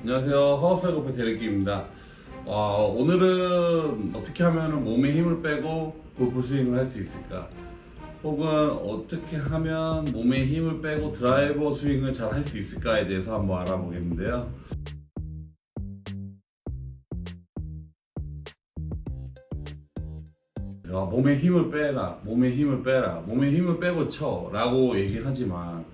안녕하세요. 하우스 골프 대리기입니다. 어, 오늘은 어떻게 하면 몸에 힘을 빼고 골프 스윙을 할 수 있을까? 혹은 어떻게 하면 몸에 힘을 빼고 드라이버 스윙을 잘 할 수 있을까에 대해서 한번 알아보겠는데요. 야, 몸에 힘을 빼라, 몸에 힘을 빼라, 몸에 힘을 빼고 쳐 라고 얘기하지만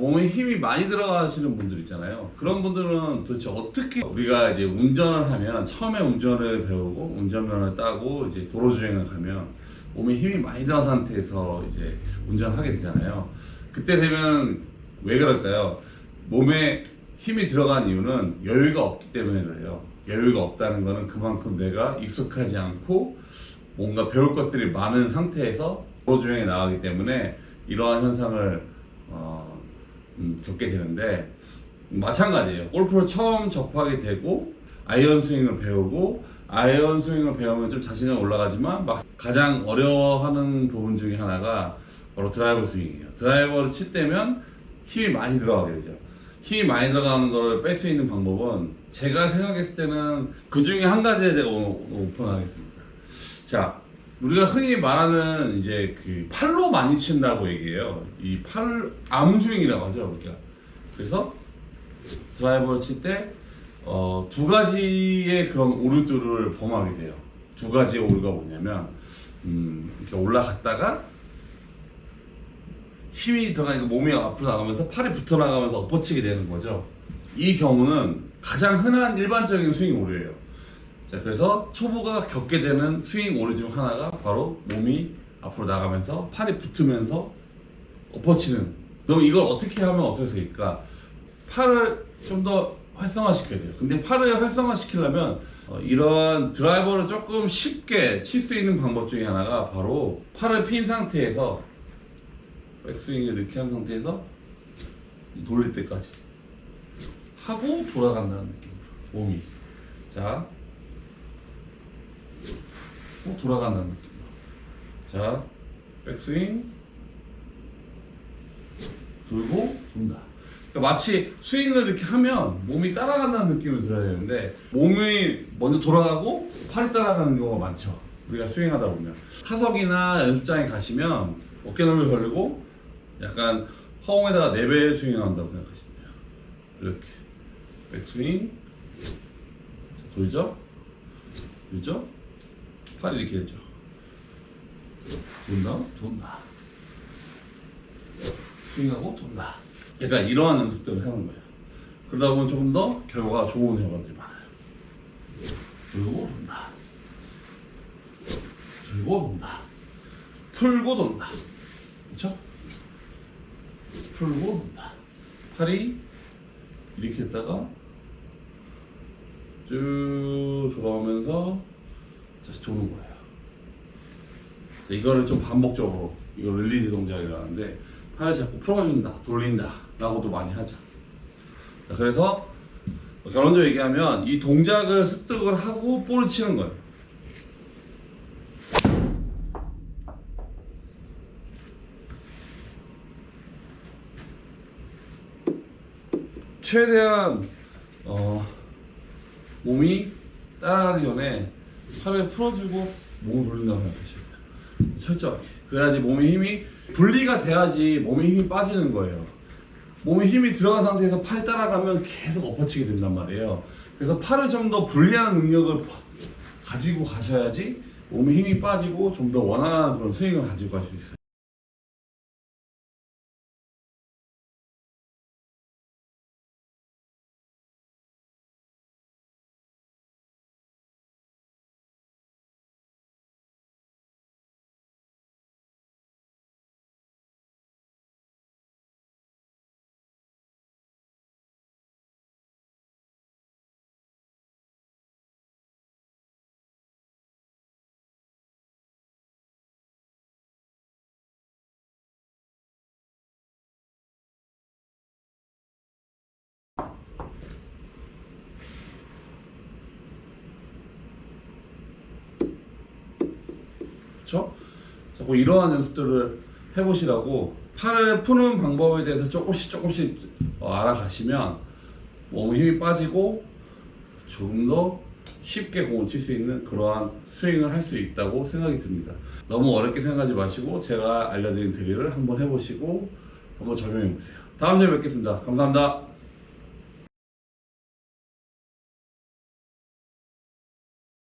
몸에 힘이 많이 들어가시는 분들 있잖아요. 그런 분들은 도대체 어떻게 우리가 이제 운전을 하면 처음에 운전을 배우고 운전면허를 따고 이제 도로 주행을 가면 몸에 힘이 많이 들어간 상태에서 이제 운전을 하게 되잖아요. 그때 되면 왜 그럴까요? 몸에 힘이 들어간 이유는 여유가 없기 때문에 그래요. 여유가 없다는 거는 그만큼 내가 익숙하지 않고 뭔가 배울 것들이 많은 상태에서 도로 주행에 나가기 때문에 이러한 현상을 어, 음, 겪게 되는데 마찬가지예요. 골프를 처음 접하게 되고 아이언 스윙을 배우고 아이언 스윙을 배우면 좀 자신감 올라가지만 막 가장 어려워하는 부분 중에 하나가 바로 드라이버 스윙이에요. 드라이버를 칠 때면 힘이 많이 들어가게 되죠. 힘이 많이 들어가는 걸뺄수 있는 방법은 제가 생각했을 때는 그 중에 한 가지에 제가 오픈하겠습니다. 자, 우리가 흔히 말하는 이제 그 팔로 많이 친다고 얘기해요. 이 팔 암스윙이라고 하죠, 우리가. 그래서 드라이버를 칠 때 어, 두 가지의 그런 오류들을 범하게 돼요. 두 가지의 오류가 뭐냐면 음, 이렇게 올라갔다가 힘이 들어가니까 몸이 앞으로 나가면서 팔이 붙어 나가면서 엎어치게 되는 거죠. 이 경우는 가장 흔한 일반적인 스윙 오류예요. 자, 그래서 초보가 겪게 되는 스윙 오류 중 하나가 바로 몸이 앞으로 나가면서 팔이 붙으면서 엎어치는. 그럼 이걸 어떻게 하면 있을까? 팔을 좀 더 활성화시켜야 돼요. 근데 팔을 활성화시키려면 어, 이런 드라이버를 조금 쉽게 칠 수 있는 방법 중에 하나가 바로 팔을 핀 상태에서 백스윙을 이렇게 한 상태에서 돌릴 때까지 하고 돌아간다는 느낌. 몸이. 자, 또 돌아간다는 느낌. 자, 백스윙 돌고 돈다. 그러니까 마치 스윙을 이렇게 하면 몸이 따라간다는 느낌을 들어야 되는데 몸이 먼저 돌아가고 팔이 따라가는 경우가 많죠. 우리가 스윙하다 보면 타석이나 연습장에 가시면 어깨너비를 벌리고 약간 허공에다가 네배 스윙한다고 생각하시면 돼요. 이렇게 백스윙 돌죠, 돌죠, 팔이 이렇게 했죠. 돈다, 돈다. 스윙하고 돈다. 그러니까 이러한 연습들을 하는 거예요. 그러다 보면 조금 더 결과가 좋은 결과들이 많아요. 돌고 돈다. 돌고 돈다. 풀고 돈다. 그렇죠? 풀고 돈다. 팔이 이렇게 했다가 쭉 돌아오면서 다시 도는 거예요. 자, 이거를 좀 반복적으로 이거 릴리즈 동작이라는데 팔을 자꾸 풀어준다, 돌린다 라고도 많이 하죠. 자, 그래서 결론적으로 얘기하면 이 동작을 습득을 하고 볼을 치는 거예요. 최대한 어, 몸이 따라가기 전에 팔을 풀어주고 몸을 돌린다고 생각하시면 돼요. 철저하게. 그래야지 몸의 힘이 분리가 돼야지 몸에 힘이 빠지는 거예요. 몸에 힘이 들어간 상태에서 팔이 따라가면 계속 엎어치게 된단 말이에요. 그래서 팔을 좀 더 분리하는 능력을 가지고 가셔야지 몸에 힘이 빠지고 좀 더 원활한 그런 스윙을 가지고 갈 수 있어요. 그렇죠? 자꾸 이러한 연습들을 해보시라고 팔을 푸는 방법에 대해서 조금씩 조금씩 어, 알아가시면 몸에 힘이 빠지고 조금 더 쉽게 공을 칠 수 있는 그러한 스윙을 할 수 있다고 생각이 듭니다. 너무 어렵게 생각하지 마시고 제가 알려드린 드릴을 한번 해보시고 한번 적용해 보세요. 다음 주에 뵙겠습니다. 감사합니다.